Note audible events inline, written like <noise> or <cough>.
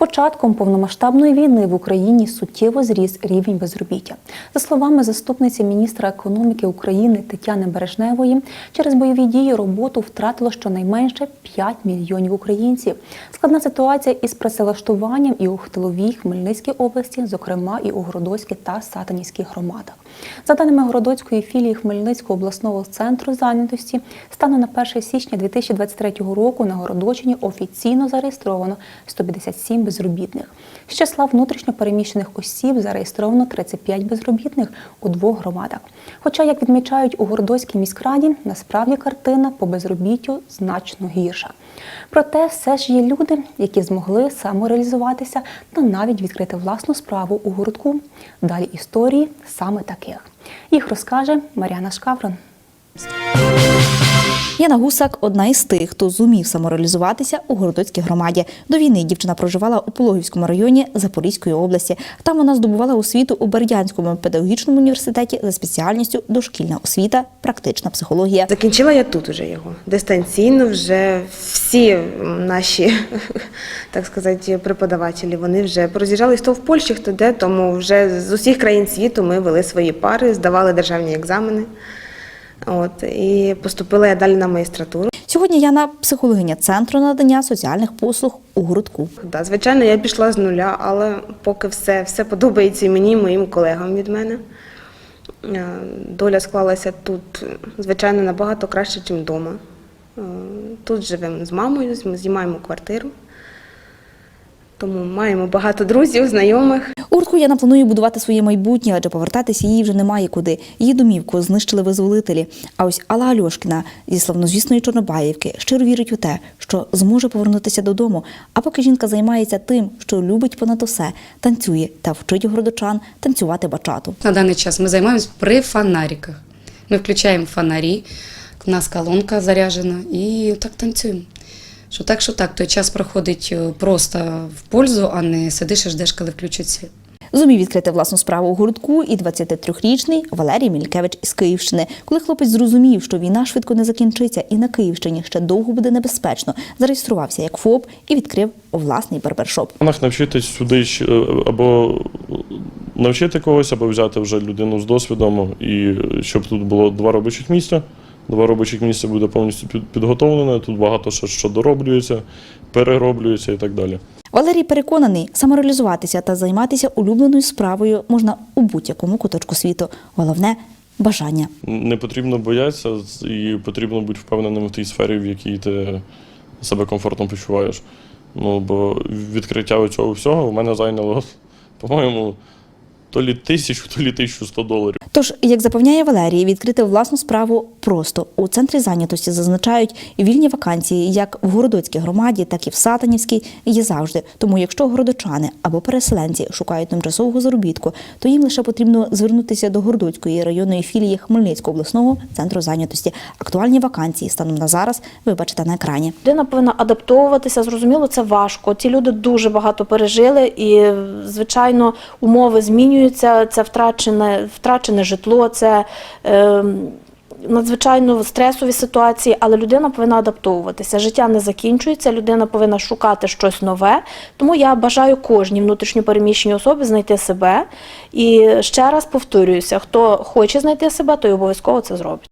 початком повномасштабної війни в Україні суттєво зріс рівень безробіття. За словами заступниці міністра економіки України Тетяни Бережневої, через бойові дії роботу втратило щонайменше 5 мільйонів українців. Складна ситуація із працевлаштуванням і у Хтиловій, Хмельницькій області, зокрема і у Городоцькій та Сатанівській громадах. За даними Городоцької філії Хмельницького обласного центру зайнятості, станом на 1 січня 2023 року на Городочині офіційно зареєстровано 157 безробітних. З числа внутрішньо переміщених осіб зареєстровано 35 безробітних у двох громадах. Хоча, як відмічають у Городоцькій міськраді, насправді картина по безробіттю значно гірша. Проте все ж є люди, які змогли самореалізуватися та навіть відкрити власну справу у городку. Далі історії саме таких. Їх розкаже Мар'яна Шкаврон. Яна Гусак одна із тих, хто зумів самореалізуватися у Городоцькій громаді. До війни дівчина проживала у Пологівському районі Запорізької області. Там вона здобувала освіту у Бердянському педагогічному університеті за спеціальністю дошкільна освіта, практична психологія. Закінчила я тут уже його дистанційно. Вже всі наші, <laughs> так сказати, преподавателі вони вже пороз'їжджались хто в Польщі, хто де. Тому вже з усіх країн світу ми вели свої пари, здавали державні екзамени. От і поступила я далі на магістратуру. Сьогодні Яна психологиня центру надання соціальних послуг у городку. Да, звичайно, я пішла з нуля, але поки все, все подобається і мені, і моїм колегам від мене. Е, Доля склалася тут, звичайно, набагато краще, ніж вдома. Е, Тут живемо з мамою, знімаємо квартиру, тому маємо багато друзів, знайомих. У гуртку Яна планує будувати своє майбутнє, адже повертатися їй вже немає куди. Її домівку знищили визволителі. А ось Алла Альошкіна зі славнозвісної Чорнобаївки щиро вірить у те, що зможе повернутися додому. А поки жінка займається тим, що любить понад усе, танцює та вчить городочан танцювати бачату. На данный час мы занимаемся при фонариках. Мы включаем фонари, у нас колонка заряжена и так танцюємо. Що так, що так, той час проходить е, просто в пользу, а не сидиш і ждеш, коли включать світ. Зумів відкрити власну справу у гуртку і 23-річний Валерій Мількевич із Київщини. Коли хлопець зрозумів, що війна швидко не закінчиться і на Київщині ще довго буде небезпечно, зареєструвався як ФОП і відкрив власний барбершоп. навчитись сюди е, або навчити когось, або взяти вже людину з досвідом, і щоб тут було два робочих місця. Два робочих місця буде повністю під- підготовлене. Тут багато що, що дороблюється, перероблюється і так далі. Валерій переконаний, самореалізуватися та займатися улюбленою справою можна у будь-якому куточку світу. Головне бажання. Не потрібно боятися і потрібно бути впевненим в тій сфері, в якій ти себе комфортно почуваєш. Ну, бо відкриття цього всього в мене зайняло, <laughs> по-моєму, то лі тисячу, то лі 1100 доларів. Тож, як запевняє Валерій, відкрити власну справу просто у центрі зайнятості зазначають вільні вакансії як в Городоцькій громаді, так і в Сатанівській є завжди. Тому, якщо городочани або переселенці шукають тимчасового заробітку, то їм лише потрібно звернутися до Городоцької районної філії Хмельницького обласного центру зайнятості. Актуальні вакансії станом на зараз ви бачите на екрані. Людина повинна адаптовуватися. Зрозуміло, це важко. Ці люди дуже багато пережили, і звичайно, умови змінюються. Це втрачене, втрачене житло, це е, надзвичайно стресові ситуації, але людина повинна адаптовуватися. Життя не закінчується, людина повинна шукати щось нове. Тому я бажаю кожній внутрішньопереміщеній особі знайти себе. І ще раз повторююся: хто хоче знайти себе, той обов'язково це зробить.